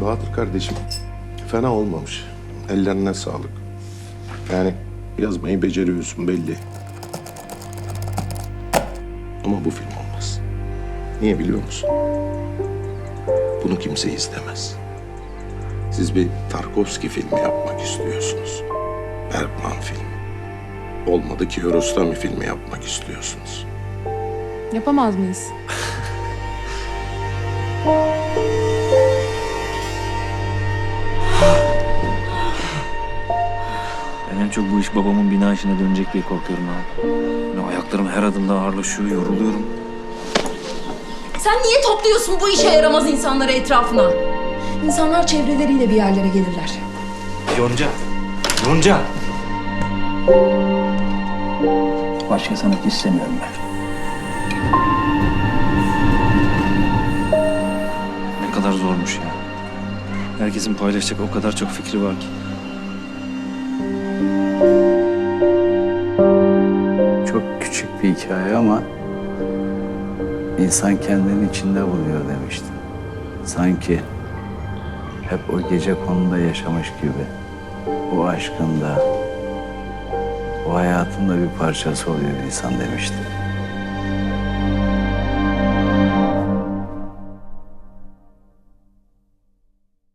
Bahadır kardeşim fena olmamış. Ellerine sağlık. Yani yazmayı beceriyorsun belli. Ama bu film olmaz. Niye biliyor musun? Bunu kimse izlemez. Siz bir Tarkovski filmi yapmak istiyorsunuz. Bergman filmi. Olmadı ki Eurostami filmi yapmak istiyorsunuz. Yapamaz mıyız? çok bu iş babamın bina işine dönecek diye korkuyorum abi. Yani ayaklarım her adımda ağırlaşıyor, yoruluyorum. Sen niye topluyorsun bu işe yaramaz insanları etrafına? İnsanlar çevreleriyle bir yerlere gelirler. Yonca! Yonca! Başka sanat istemiyorum ben. Ne kadar zormuş ya. Herkesin paylaşacak o kadar çok fikri var ki. Çok küçük bir hikaye ama insan kendini içinde buluyor demiştin. Sanki hep o gece konuda yaşamış gibi. O aşkında, o hayatın da bir parçası oluyor insan demiştin.